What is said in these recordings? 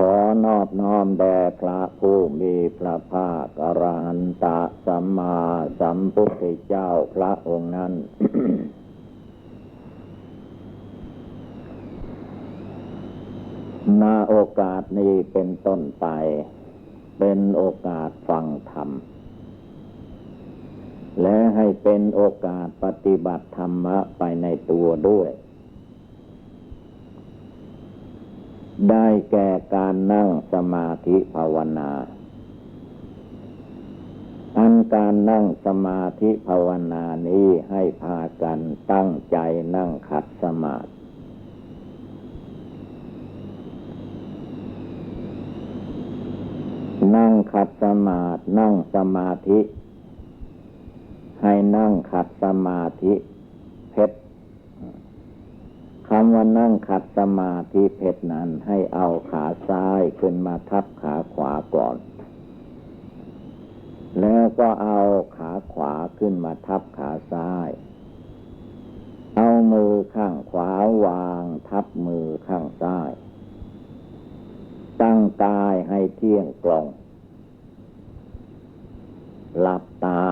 ขอนอบน้อมแด่พระผู้มีพระภาคอรหันตะสัมมาสัมพุทธเจ้าพระองค์นั้น นาโอกาสนี้เป็นต้นไป เป็นโอกาสฟังธรรม และให้เป็นโอกาสปฏิบัติธรรมะไปในตัวด้วย ได้แก่การนั่งสมาธิภาวนา อันการนั่งสมาธิภาวนานี้ให้พากันตั้งใจนั่งขัดสมาธินั่งขัดสมาธินั่งสมาธิ ให้นั่งขัดสมาธิ คำว่านั่งขัดสมาธิเพชรนั้นให้เอาขาซ้ายขึ้นมาทับขาขวาก่อน แล้วก็เอาขาขวาขึ้นมาทับขาซ้าย เอามือข้างขวาวางทับมือข้างซ้าย ตั้งกายให้เที่ยงตรง หลับตา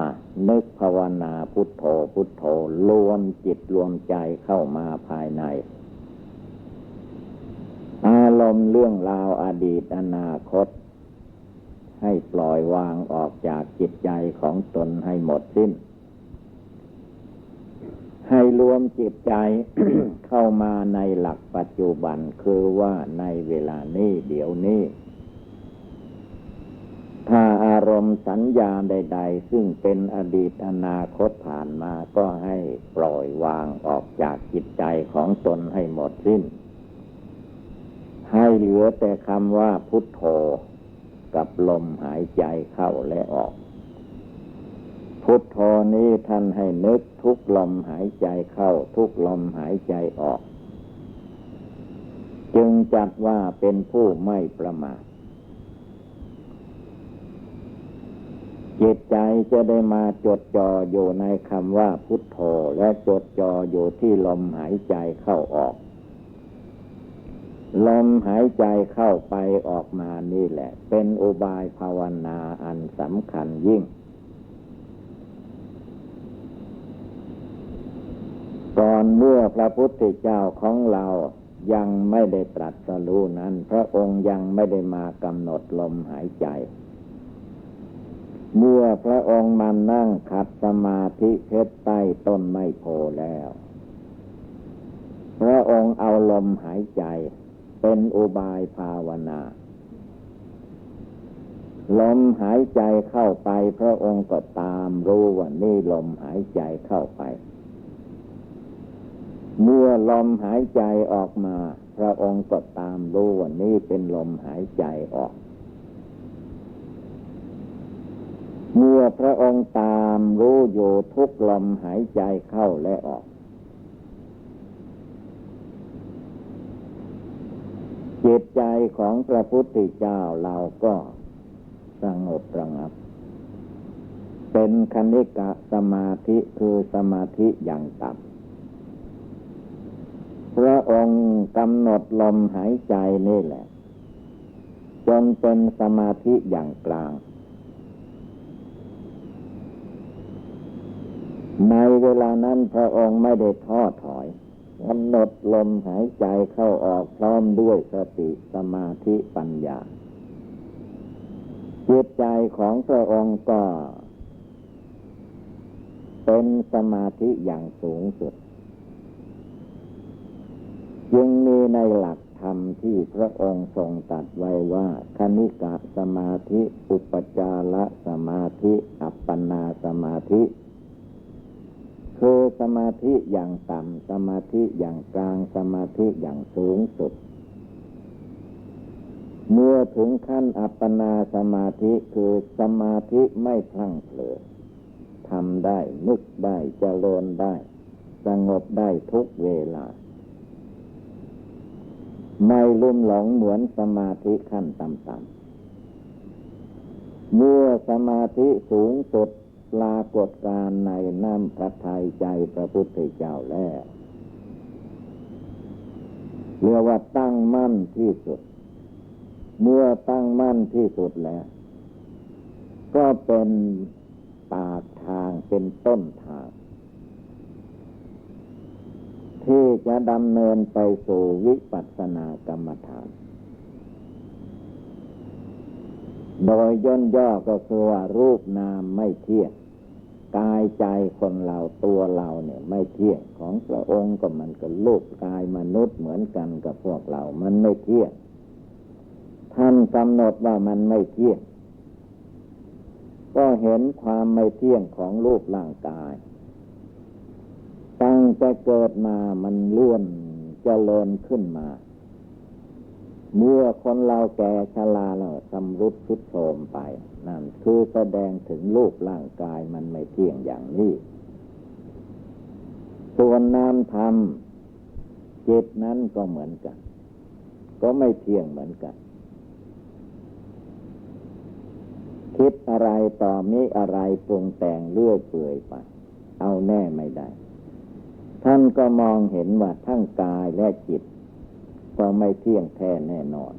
นึกภาวนาพุทโธพุทโธรวมจิตรวมใจเข้ามาภายใน อารมณ์เรื่องราวอดีตอนาคต ให้ปล่อยวางออกจากจิตใจของตนให้หมดสิ้น ให้รวมจิตใจเข้ามาในหลักปัจจุบันคือว่าในเวลานี้เดี๋ยวนี้ ถ้าอารมณ์สัญญาใด ๆ ซึ่งเป็นอดีตอนาคตผ่านมาก็ให้ปล่อยวางออกจากจิตใจของตนให้หมดสิ้น ให้เหลือแต่คำว่าพุทโธกับลมหายใจเข้าและออก พุทโธนี้ท่านให้นึกทุกลมหายใจเข้าทุกลมหายใจออก จึงจัดว่าเป็นผู้ไม่ประมาท จิตใจจะได้มาจดจ่ออยู่ในคำว่าพุทโธและจดจ่ออยู่ที่ลมหายใจเข้าออก ลมหายใจเข้าไปออกมานี่แหละ เป็นอุบายภาวนาอันสำคัญยิ่ง ก่อนเมื่อพระพุทธเจ้าของเรายังไม่ได้ตรัสรู้นั้น พระองค์ยังไม่ได้มากำหนดลมหายใจ เมื่อพระองค์มานั่งขัดสมาธิเพชรใต้ต้นไม้โพแล้ว พระองค์เอาลมหายใจ เป็นอุบายภาวนา ลมหายใจเข้าไป พระองค์ก็ตามรู้ว่านี่ลมหายใจเข้าไป เมื่อลมหายใจออกมา พระองค์ก็ตามรู้ว่านี่เป็นลมหายใจออก เมื่อพระองค์ตามรู้อยู่ทุกลมหายใจเข้าและออก จิตใจของพระพุทธเจ้าเราก็สงบระงับ เป็นคณิกะสมาธิคือสมาธิอย่างต่ำพระองค์กำหนดลมหายใจนี่แหละ จนเป็นสมาธิอย่างกลาง ในเวลานั้นพระองค์ไม่ได้ท้อถอยกำหนดลมหายใจเข้าออกพร้อมด้วยสติสมาธิปัญญาจิตใจของพระองค์ก็ เป็นสมาธิอย่างสูงสุดยังมีในหลักธรรมที่พระองค์ทรงตัดไว้ว่าคณิกะสมาธิ อุปจารสมาธิ อัปปนาสมาธิ คือสมาธิอย่างต่ำสมาธิอย่างกลางสมาธิอย่างสูงสุด เมื่อถึงขั้นอัปปนาสมาธิคือสมาธิไม่พลั้งเผลอทำได้นึกได้เจริญได้ สงบได้ทุกเวลา ไม่ลุ่มหลงเหมือนสมาธิขั้นต่ำๆเมื่อสมาธิสูงสุด ปรากฏการในน้ำพระทัยใจพระพุทธเจ้าแล้วเรียกว่าตั้งมั่นที่สุด เมื่อตั้งมั่นที่สุดแล้ว ก็เป็นปากทางเป็นต้นทาง ที่จะดำเนินไปสู่วิปัสสนากรรมฐาน โดยย่นย่อก็คือว่ารูปนามไม่เที่ยงกายใจคนเราตัวเราเนี่ย ไม่เที่ยงของพระองค์ก็มันก็ลูกกายมนุษย์เหมือนกันกับพวกเรา มันไม่เที่ยงท่านกำหนดว่ามันไม่เที่ยงก็เห็นความไม่เที่ยงของรูปร่างกาย ตั้งแต่เกิดมามันลื่อนเจริญขึ้นมา เมื่อคนเราแก่ชราแล้วสำรุดทุดโทรมไป นั่นคือแสดงถึงรูปร่างกายมันไม่เที่ยงอย่างนี้ ส่วนนามธรรมจิตนั้นก็เหมือนกัน ก็ไม่เที่ยงเหมือนกัน คิดอะไรต่อมีอะไรปรุงแต่งเลื่อยเปื่อยไป เอาแน่ไม่ได้ ท่านก็มองเห็นว่าทั้งกายและจิต ก็ไม่เที่ยงแท้แน่นอน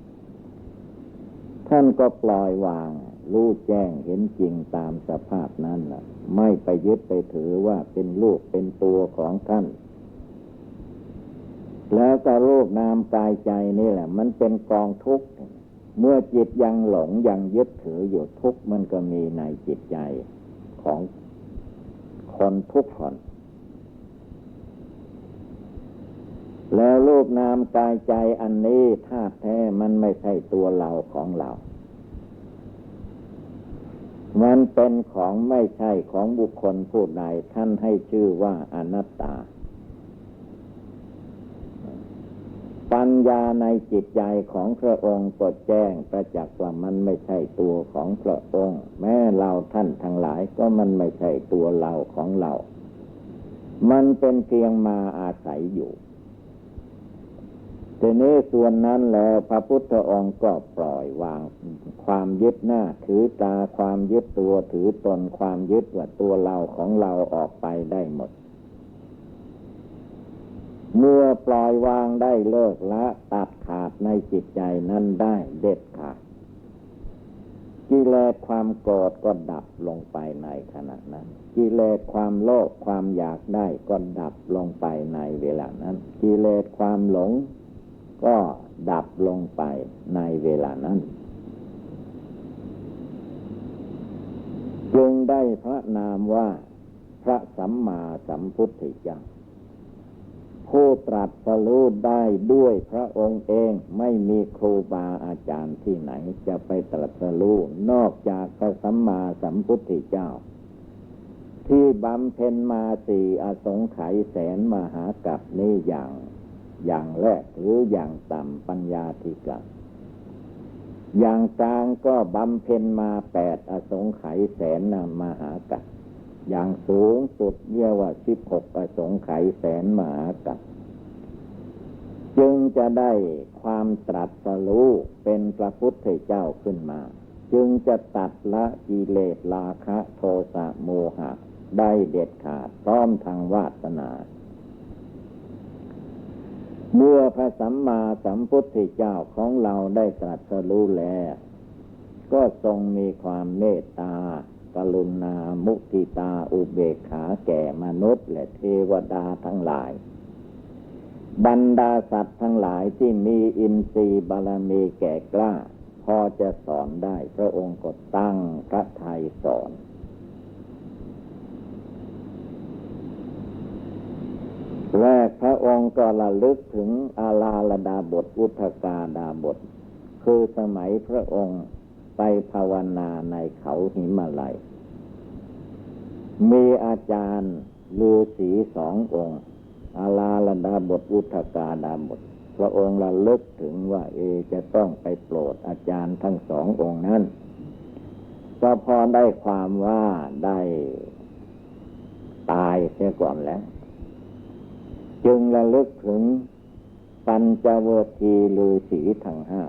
ท่านก็ปล่อยวาง รู้แจ้งเห็นจริงตามสภาพนั้นล่ะ ไม่ไปยึดไปถือว่าเป็นลูกเป็นตัวของท่าน แล้วก็รูปนามกายใจนี่แหละ มันเป็นกองทุกข์เมื่อจิตยังหลงยังยึดถืออยู่ทุกข์มันก็มีในจิตใจของคนทุกคน แล้วรูปนามกายใจอันนี้ธาตุแท้มันไม่ใช่ตัวเราของเรา มันเป็นของไม่ใช่ของบุคคลผู้ใดท่านให้ชื่อว่าอนัตตา ปัญญาในจิตใจของพระองค์ก็แจ้งประจักษ์ว่ามันไม่ใช่ตัวของพระองค์ แม้เราท่านทั้งหลายก็มันไม่ใช่ตัวเราของเรา มันเป็นเพียงมาอาศัยอยู่ ทีนี้ส่วนนั้นแล้วพระพุทธองค์ก็ปล่อยวางความยึดหน้าถือตาความยึดตัวถือตนความยึดว่าตัวเราของเราออกไปได้หมด เมื่อปล่อยวางได้เลิกละตัดขาดในจิตใจนั้นได้เด็ดขาดกิเลสความโกรธก็ดับลงไปในขณะนั้น กิเลสความโลภความอยากได้ก็ดับลงไปในเวลานั้น กิเลสความหลง ก็ดับลงไปในเวลานั้นจึงได้พระนามว่าพระสัมมาสัมพุทธเจ้าผู้ตรัสรู้ได้ด้วยพระองค์เองไม่มีครูบาอาจารย์ที่ไหน จะไปตรัสรู้นอกจากพระสัมมาสัมพุทธเจ้า ที่บำเพ็ญมาสี่อสงไขยแสนมหากับนี้อย่าง อย่างแรกหรืออย่างต่ำปัญญาธิกะอย่างกลางก็บำเพ็ญมาแปดอสงไขยแสนนามหากัอย่างสูงสุดเรียกว่าสิบหกอสงไขยแสนมหากัจึงจะได้ความตรัสรู้เป็นพระพุทธเจ้าขึ้นมา จึงจะตัดละกิเลสราคะโทสะโมหะ ได้เด็ดขาดพร้อมทางวาสนา เมื่อพระสัมมาสัมพุทธเจ้าของเราได้ตรัสรู้แล้ว ก็ทรงมีความเมตตากรุณามุทิตาอุเบกขาแก่มนุษย์ และเทวดาทั้งหลาย บรรดาสัตว์ทั้งหลายที่มีอินทรีย์บารมีแก่กล้า พอจะสอนได้พระองค์ก็ตั้งพระทัยสอนแรกพระองค์ ก็ระลึกถึงอาลาลดาบทอุทกาดาบท คือสมัยพระองค์ไปภาวนาในเขาหิมาลัย มีอาจารย์ฤาษีสององค์อาลาลดาบทอุทกาดาบท พระองค์ระลึกถึงว่า เอจะต้องไปโปรดอาจารย์ทั้งสององค์นั้นก็พอได้ความว่าได้ตายเสียก่อนแล้ว จึงระลึกถึงปัญจเวทีลือสีทั้งห้า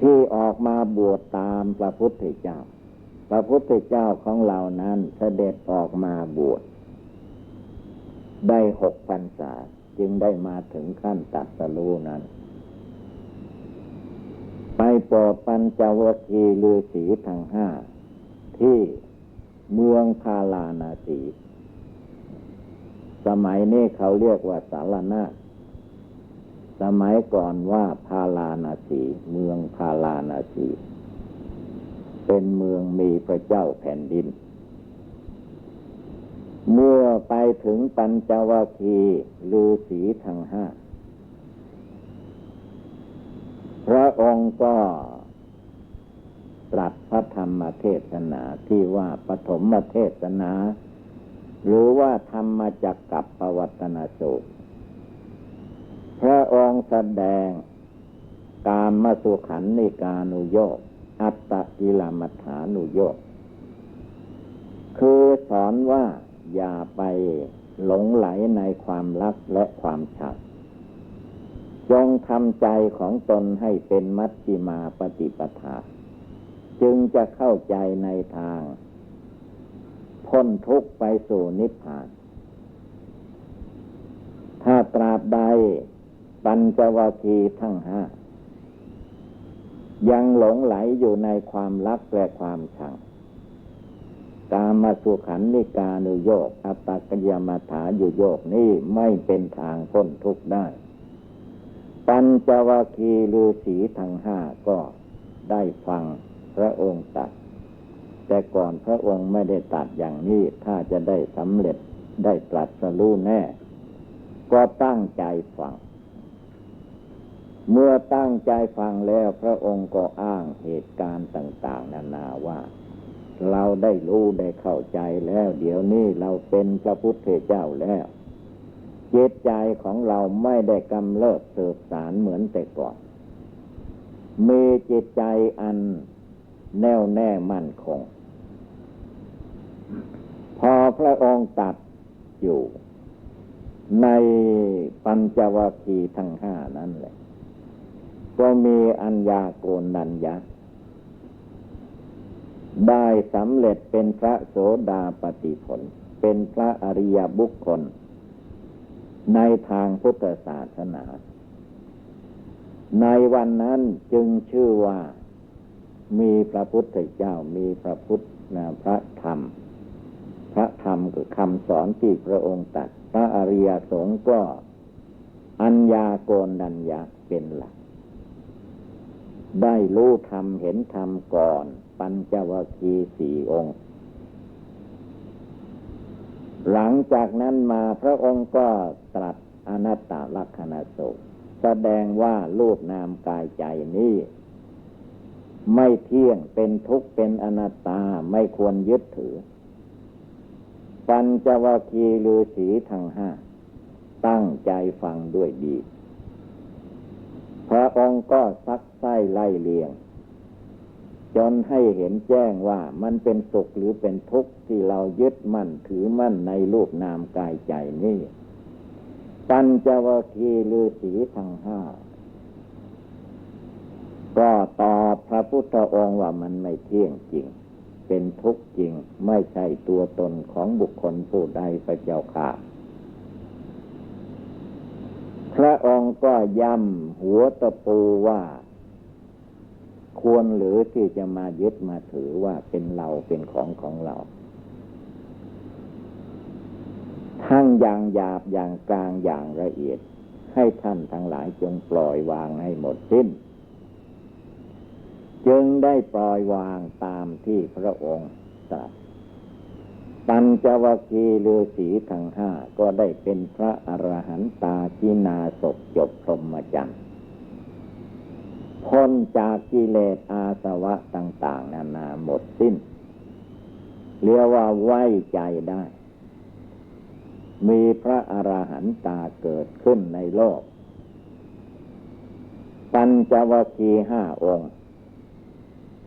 ที่ออกมาบวชตามพระพุทธเจ้า พระพุทธเจ้าของเรานั้นเสด็จออกมาบวชได้หกพรรษาจึงได้มาถึงขั้นตัดสรู้นั้น ไปโปรดปัญจวคีลือสีทั้งห้า ที่เมืองพาลานาสี สมัยนี้เขาเรียกว่าสารนาสมัยก่อนว่าพาลานาสี เมืองพาลานาสี เป็นเมืองมีพระเจ้าแผ่นดิน เมื่อไปถึงปัญจวคีลือสีทั้งห้า พระองค์ก็ตรัสพระธรรมเทศนาที่ว่าปฐมเทศนา หรือว่าธรรมจักกับปวัตนาสูตรพระองค์แสดงการมาสุขันในกานุโยกอัตตกิลมัฐานุโยกคือสอนว่าอย่าไปหลงไหลในความรักและความชังจงทำใจของตนให้เป็นมัชฌิมาปฏิปทา จึงจะเข้าใจในทาง พ้นทุกไปสู่นิพพาน ถ้าตราบใดปัญจวัคคีย์ทั้งห้า ยังหลงไหลอยู่ในความรักและความชัง กามาสุขันนิกานุโยกอัตตกยมาถาอยู่โยกนี่ไม่เป็นทางพ้นทุกข์ได้ ปัญจวัคคีย์ฤาษีทั้งห้าก็ได้ฟังพระองค์ตัด แต่ก่อนพระองค์ไม่ได้ตัดอย่างนี้ถ้าจะได้สำเร็จได้ตรัสรู้แน่ ก็ตั้งใจฟัง เมื่อตั้งใจฟังแล้วพระองค์ก็อ้างเหตุการณ์ต่าง ๆ นานาว่า เราได้รู้ได้เข้าใจแล้ว เดี๋ยวนี้เราเป็นพระพุทธเจ้าแล้วจิตใจของเราไม่ได้กำเริบเสบสารเหมือนแต่ก่อน มีจิตใจอันแน่วแน่มั่นคง พระองค์ตัดอยู่ ในปัญจวัคคีย์ทั้งห้านั้นแหละ ก็มีอัญญาโกนัญญาได้สำเร็จเป็นพระโสดาปติผล เป็นพระอริยบุคคล ในทางพุทธศาสนา ในวันนั้นจึงชื่อว่ามีพระพุทธเจ้ามีพระพุทธนะพระธรรม พระธรรมคือคำสอนที่พระองค์ตัด พระอริยสงฆ์ก็อัญญาโกนัญญาเป็นหลัก ได้รู้ธรรมเห็นธรรมก่อน ปัญจวัคคีย์สี่องค์ หลังจากนั้นมาพระองค์ก็ตรัสอนัตตลักษณะสุแสดงว่ารูปนามกายใจนี้ไม่เที่ยงเป็นทุกข์เป็นอนัตตาไม่ควรยึดถือ ปัญจวัคคีฤาษีทั้งห้า ตั้งใจฟังด้วยดี พระองค์ก็ซักไส้ไล่เลียง จนให้เห็นแจ้งว่ามันเป็นสุขหรือเป็นทุกข์ที่เรายึดมั่นถือมั่นในรูปนามกายใจนี่ปัญจวัคคีฤาษีทั้งห้าก็ตอบพระพุทธองค์ว่ามันไม่เที่ยงจริง เป็นทุกข์จริง ไม่ใช่ตัวตนของบุคคลผู้ใดพระเจ้าค่ะ พระองค์ก็ย้ำหัวตะปูว่า ควรหรือที่จะมายึดมาถือว่าเป็นเราเป็นของของเรา ทั้งอย่างหยาบอย่างกลางอย่างละเอียด ให้ท่านทั้งหลายจงปล่อยวางให้หมดสิ้น จึงได้ปล่อยวางตามที่พระองค์ตรัสปัญจวัคคีย์ฤาษีทั้งห้าก็ได้เป็นพระอรหันตาจินาศจบพรหมจรรย์พ้นจากกิเลสอาสวะต่าง ๆ นานาหมดสิ้น เรียกว่าไว้ใจได้ มีพระอรหันตาเกิดขึ้นในโลก ปัญจวคีห้าองค์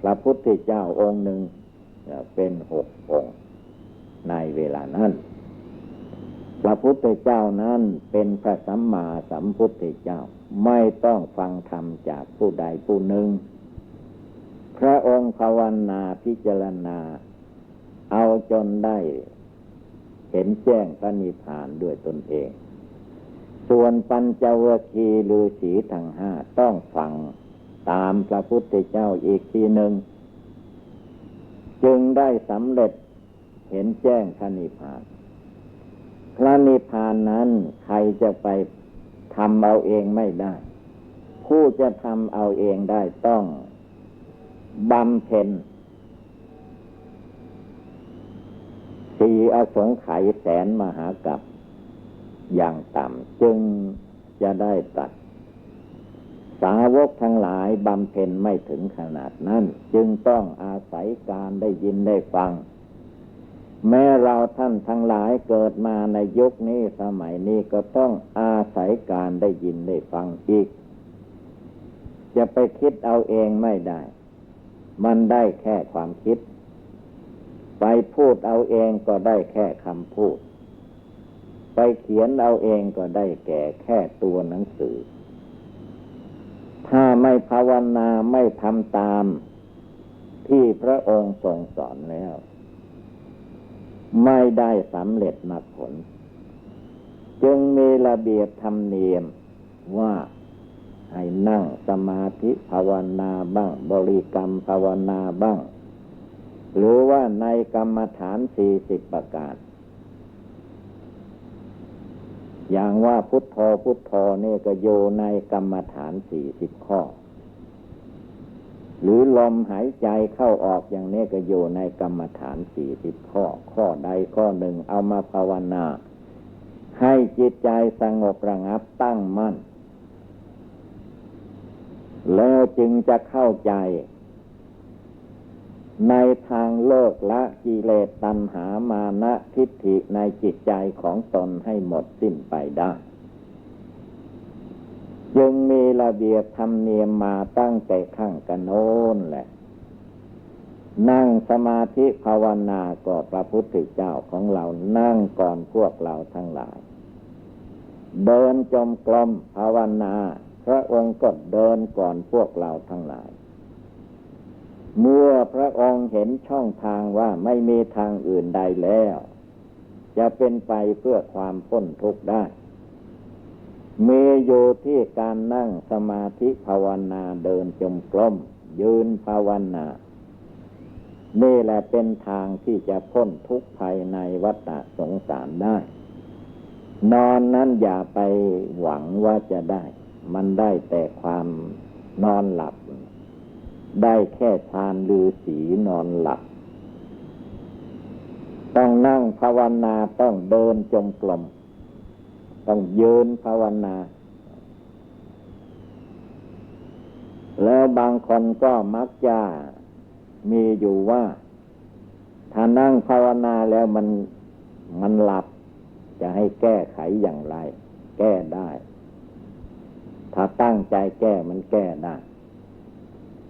พระพุทธเจ้าองค์หนึ่งเป็นหกองค์ในเวลานั้น พระพุทธเจ้านั้นเป็นพระสัมมาสัมพุทธเจ้าไม่ต้องฟังธรรมจากผู้ใดผู้หนึ่ง พระองค์ภาวนาพิจารณา เอาจนได้ เห็นแจ้งพระนิพพานด้วยตนเอง ส่วนปัญจวคีหรือสีทั้งห้าต้องฟัง ตามพระพุทธเจ้าอีกทีหนึ่ง จึงได้สำเร็จเห็นแจ้งพระนิพพาน พระนิพพานนั้นใครจะไปทำเอาเองไม่ได้ ผู้จะทำเอาเองได้ต้องบำเพ็ญสีอสงไขยแสนมหากับอย่างต่ำจึงจะได้ตัด สาวกทั้งหลายบำเพ็ญไม่ถึงขนาดนั้น จึงต้องอาศัยการได้ยินได้ฟัง แม้เราท่านทั้งหลายเกิดมาในยุคนี้สมัยนี้ก็ต้องอาศัยการได้ยินได้ฟังอีก จะไปคิดเอาเองไม่ได้ มันได้แค่ความคิด ไปพูดเอาเองก็ได้แค่คำพูด ไปเขียนเอาเองก็ได้แก่แค่ตัวหนังสือ ไม่ภาวนาไม่ทำตาม ที่พระองค์ทรงสอนแล้ว ไม่ได้สำเร็จมรรคผล จึงมีระเบียบธรรมเนียมว่าให้นั่งสมาธิภาวนาบ้าง บริกรรมภาวนาบ้าง หรือว่าในกรรมฐานสี่สิบประการ อย่างว่าพุทโธพุทโธนี่ก็โยในกรรมฐานสี่สิบข้อ หรือลมหายใจเข้าออกอย่างนี้ก็โยในกรรมฐานสี่สิบข้อ ข้อใดข้อหนึ่งเอามาภาวนา ให้จิตใจสงบระงับตั้งมั่น แล้วจึงจะเข้าใจ ในทางโลกละกิเลสตัณหามานะทิฏฐิในจิตใจของตนให้หมดสิ้นไปได้จึงมีระเบียบธรรมเนียมมาตั้งแต่ข้างกันโน้นแหละ นั่งสมาธิภาวนาก็พระพุทธเจ้าของเรานั่งก่อนพวกเราทั้งหลาย เดินจมกลมภาวนา พระองค์ก็เดินก่อนพวกเราทั้งหลาย เมื่อพระองค์เห็นช่องทางว่าไม่มีทางอื่นใดแล้ว จะเป็นไปเพื่อความพ้นทุกข์ได้มีอยู่ที่การนั่งสมาธิภาวนาเดินจมกลมยืนภาวนา นี่แหละเป็นทางที่จะพ้นทุกข์ภายในวัฏสงสารได้ นอนนั้นอย่าไปหวังว่าจะได้ มันได้แต่ความนอนหลับ ได้แค่ทานลือสีนอนหลับ ต้องนั่งภาวนาต้องเดินจงกรมต้องยืนภาวนา แล้วบางคนก็มักจะมีอยู่ว่า ถ้านั่งภาวนาแล้วมันมันหลับ จะให้แก้ไขอย่างไร แก้ได้ ถ้าตั้งใจแก้มันแก้ได้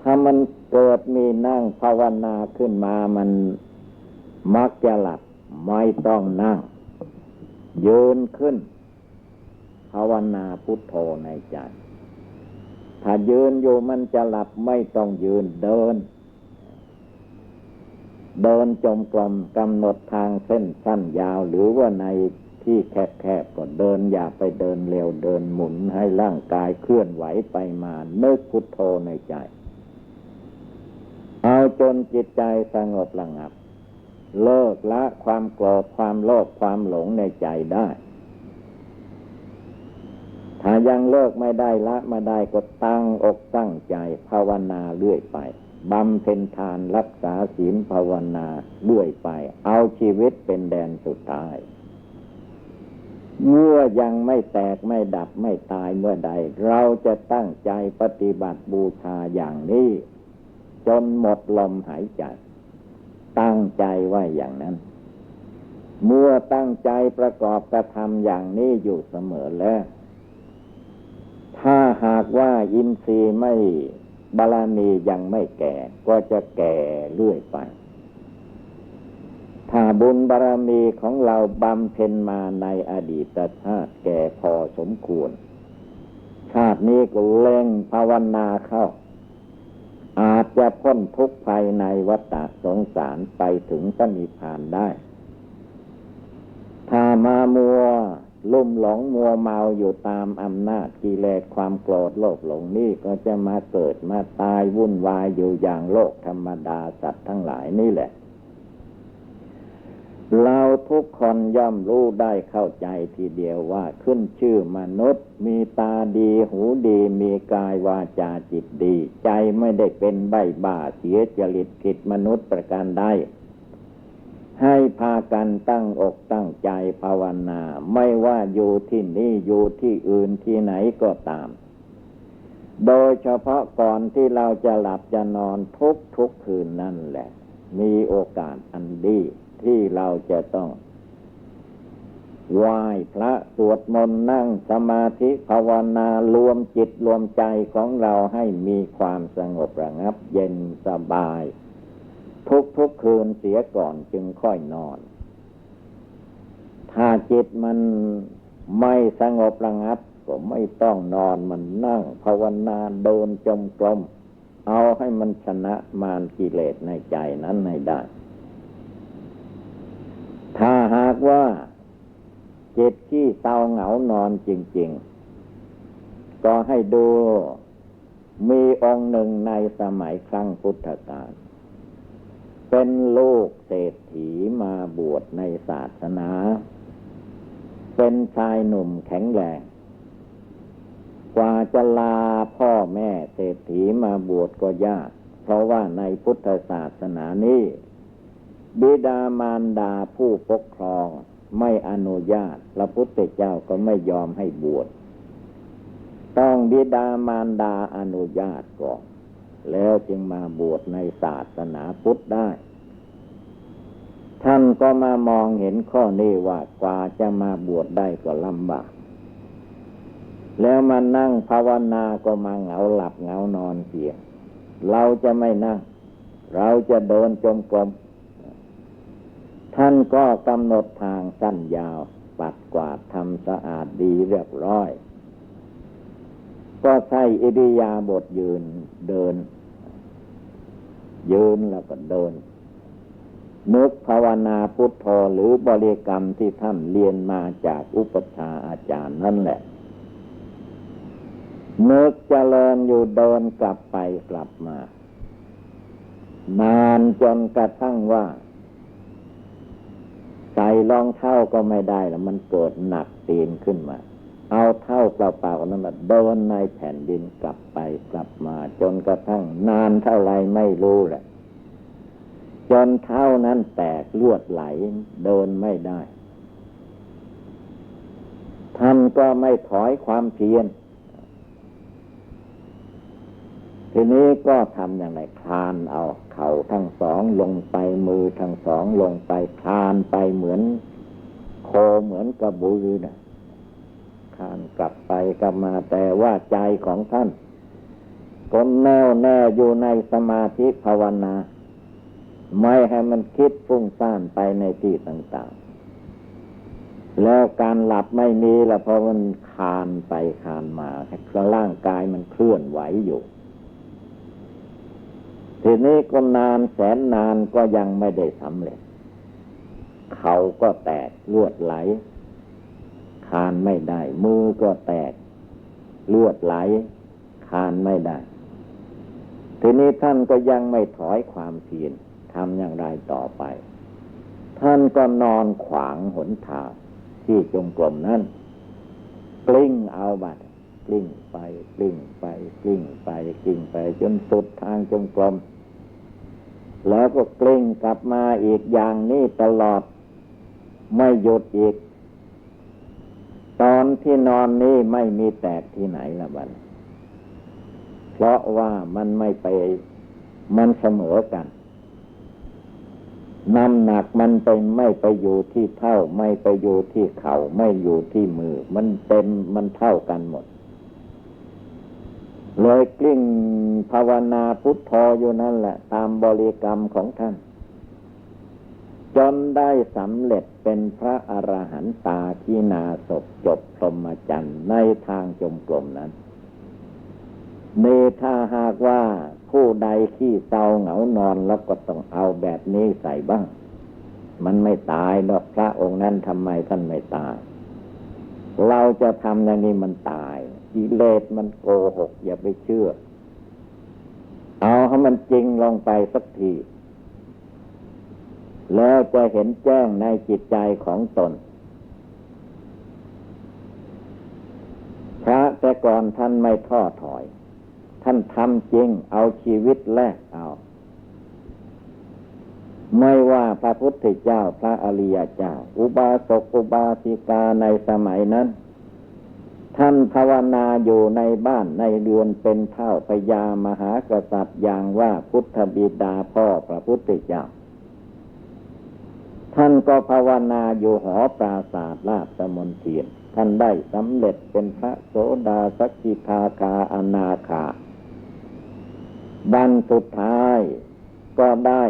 ถ้ามันเกิดมีนั่งภาวนาขึ้นมามันมักจะหลับไม่ต้องนั่ง ยืนขึ้น ภาวนาพุทโธในใจ ถ้ายืนอยู่มันจะหลับไม่ต้องยืนเดิน เดินจมกลมกำหนดทางเส้นสั้นยาวหรือว่าในที่แคบๆก็เดินอย่าไปเดินเร็วเดินหมุนให้ร่างกายเคลื่อนไหวไปมาเนึกพุทโธในใจ เอาจนจิตใจสงบระงับ เลิกละความโกรธความโลภความหลงในใจได้ ถ้ายังเลิกไม่ได้ละไม่ได้ก็ตั้งอกตั้งใจภาวนาเรื่อยไปบำเพ็ญทานรักษาศีลภาวนาเรื่อยไป เอาชีวิตเป็นแดนสุดท้าย เมื่อยังไม่แตกไม่ดับไม่ตายเมื่อใด เราจะตั้งใจปฏิบัติบูชาอย่างนี้ จนหมดลมหายใจ ตั้งใจไว้อย่างนั้น เมื่อตั้งใจประกอบกระทำอย่างนี้อยู่เสมอแล้ว ถ้าหากว่าอินทรีย์ไม่บารมียังไม่แก่ ก็จะแก่เรื่อยไป ถ้าบุญบารมีของเราบำเพ็ญมาในอดีตชาติแก่พอสมควร ชาตินี้ก็เล่งภาวนาเข้า อาจจะพ้นทุกข์ภายในวัฏสงสารไปถึงสนิพพานได้ ถ้ามามัวลุ่มหลงมัวเมาอยู่ตามอำนาจกิเลสความโกรธโลภหลงนี่ก็จะมาเกิดมาตายวุ่นวายอยู่อย่างโลกธรรมดาสัตว์ทั้งหลายนี่แหละ เราทุกคนย่อมรู้ได้เข้าใจทีเดียวว่าขึ้นชื่อมนุษย์ มีตาดีหูดีมีกายวาจาจิตดี ใจไม่ได้เป็นใบบ้าเสียจริตผิดมนุษย์ประการใดให้พากันตั้งอกตั้งใจภาวนา ไม่ว่าอยู่ที่นี่อยู่ที่อื่นที่ไหนก็ตาม โดยเฉพาะก่อนที่เราจะหลับจะนอนทุกทุกคืนนั่นแหละ มีโอกาสอันดีที่เราจะต้อง ไหว้พระสวดมนต์นั่งสมาธิภาวนารวมจิตรวมใจของเราให้มีความสงบระงับเย็นสบาย ทุกทุกคืนเสียก่อนจึงค่อยนอน ถ้าจิตมันไม่สงบระงับก็ไม่ต้องนอนมันนั่งภาวนาเดินจมกลม เอาให้มันชนะมารกิเลสในใจนั้นให้ได้ ถ้าหากว่า จิตที่เศร้าเหงานอนจริง ๆ ก็ให้ดูมีองค์หนึ่งในสมัยครั้งพุทธกาลเป็นลูกเศรษฐีมาบวชในศาสนา เป็นชายหนุ่มแข็งแรงกว่าจะลาพ่อแม่เศรษฐีมาบวชก็ยาก เพราะว่าในพุทธศาสนานี้ บิดามารดาผู้ปกครอง ไม่อนุญาต พระพุทธเจ้าก็ไม่ยอมให้บวช ต้องบิดามารดาอนุญาตก่อน แล้วจึงมาบวชในศาสนาพุทธได้ ท่านก็มามองเห็นข้อนี้ว่ากว่าจะมาบวชได้ก็ลำบาก แล้วมานั่งภาวนาก็มาเหงาหลับเหงานอนเสีย เราจะไม่นั่ง เราจะเดินจมกรม ท่านก็กำหนดทางสั้นยาว ปัดกวาดทำสะอาดดีเรียบร้อย ก็ใช้อิริยาบถยืนเดิน ยืนแล้วก็เดิน นึกภาวนาพุทโธหรือบริกรรมที่ท่านเรียนมาจากอุปชาอาจารย์นั่นแหละนึกเจริญอยู่เดินกลับไปกลับมา นานจนกระทั่งว่า ใส่รองเท้าก็ไม่ได้แล้วมันเกิดหนักตีนขึ้นมา เอาเท้าเปล่าๆนั้นมาเดินในแผ่นดินกลับไปกลับมา จนกระทั่งนานเท่าไรไม่รู้แหละ จนเท้านั้นแตกลวดไหลเดินไม่ได้ท่านก็ไม่ถอยความเพียร ทีนี้ก็ทำอย่างไรคลานเอาเข่าทั้งสองลงไปมือทั้งสองลงไปคลานไปเหมือน โคเหมือนกระบือนะคลานกลับไปกลับมาแต่ว่าใจของท่านก็แน่วแน่อยู่ในสมาธิภาวนา ไม่ให้มันคิดฟุ้งซ่านไปในที่ต่างๆ แล้วการหลับไม่มีละเพราะมันคานไปคานมาร่างกายมันเคลื่อนไหวอยู่ ทีนี้ก็นานแสนนานก็ยังไม่ได้สำเร็จ เขาก็แตกลวดไหล คานไม่ได้ มือก็แตกลวดไหล คานไม่ได้ ทีนี้ท่านก็ยังไม่ถอยความเพียรทำอย่างไรต่อไป ท่านก็นอนขวางหนทางที่จงกรมนั้นกลิ้งเอาบัดกลิ้งไปกลิ้งไปกลิ้งไปกลิ้งไปจนสุดทางจงกรม แล้วก็กลิ้งกลับมาอีกอย่างนี้ตลอด ไม่หยุดอีก ตอนที่นอนนี้ไม่มีแตกที่ไหนละบันเพราะว่ามันไม่ไปมันเสมอกันน้ำหนักมันไปไม่ไปอยู่ที่เท่า ไม่ไปอยู่ที่เขา่าไม่อยู่ที่มือ มันเต็มมันเท่ากันหมด เลยกลิ้งภาวนาพุทโธอยู่นั่นแหละ ตามบริกรรมของท่าน จนได้สำเร็จเป็นพระอรหันตาที่นาศพจบพรหมจรรย์ในทางจมกลมนั้นเนถ้าหากว่าผู้ใดขี้เศร้าเหงานอนแล้วก็ต้องเอาแบบนี้ใส่บ้าง มันไม่ตายดอกพระองค์นั้นทำไมท่านไม่ตาย เราจะทำอย่างนี้มันตาย กิเลสมันโกหก อย่าไปเชื่อ เอาให้มันจริงลงไปสักที แล้วจะเห็นแจ้งในจิตใจของตน พระแต่ก่อนท่านไม่ท้อถอย ท่านทำจริงเอาชีวิตแลกเอาไม่ว่าพระพุทธเจ้าพระอริยเจ้า อุบาสกอุบาสิกาในสมัยนั้น ท่านภาวนาอยู่ในบ้านในเรือนเป็นเท่าพญามหากษัตริย์อย่างว่าพุทธบิดาพ่อพระพุทธเจ้า ท่านก็ภาวนาอยู่หอปราศาสตร์ลาบสมนเทียน ท่านได้สำเร็จเป็นพระโสดาสกิทาคาอนาคาบันสุดท้ายก็ได้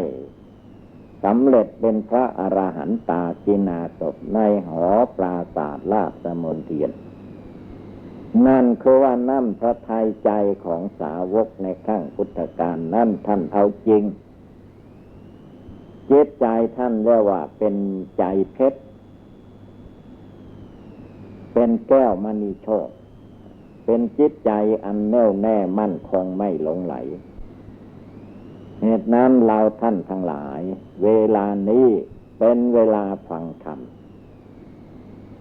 สำเร็จเป็นพระอรหันตาจินาศในหอปราศาสตร์ลาบสมนเทียน นั่นคือว่านั่นพระทัยใจของสาวกในขั้งพุทธการนั่นท่านเอาจริงจิตใจท่านเรียกว่าเป็นใจเพชร เป็นแก้วมณีโชคเป็นจิตใจอันแน่วแน่มั่นคงไม่หลงไหล เหตุนั้นเราท่านทั้งหลาย เวลานี้เป็นเวลาฟังธรรม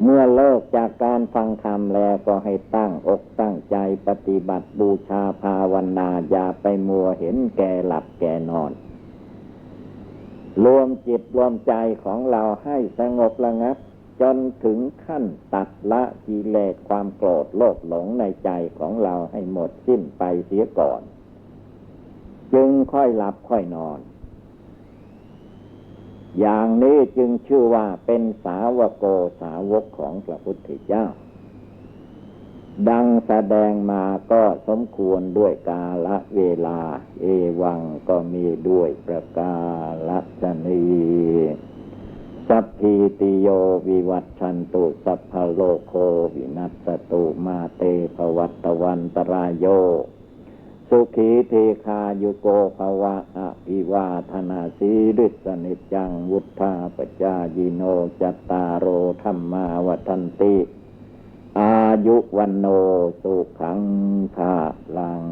เมื่อเลิกจากการฟังธรรมแล้วก็ให้ตั้งอกตั้งใจปฏิบัติบูชาภาวนาอย่าไปมัวเห็นแก่หลับแก่นอน รวมจิตรวมใจของเราให้สงบระงับ จนถึงขั้นตัดละกิเลสความโกรธโลภหลงในใจของเราให้หมดสิ้นไปเสียก่อน จึงค่อยหลับค่อยนอน อย่างนี้จึงชื่อว่าเป็นสาวโกสาวกของพระพุทธเจ้า ดังแสดงมาก็สมควรด้วยกาละเวลา เอวังก็มีด้วยประกาลัชนีสัพพีติโยวิวัตชันตุสัพพโลโควินัสตุมาเตภวัตวันตรายโย สุขีเทคายุโกภวะอภิวาธนาสีฤทสนิจังวุธาปจายิโนจตตารโอธรรมาวัันติ อายุวันโนสุขังภาลัง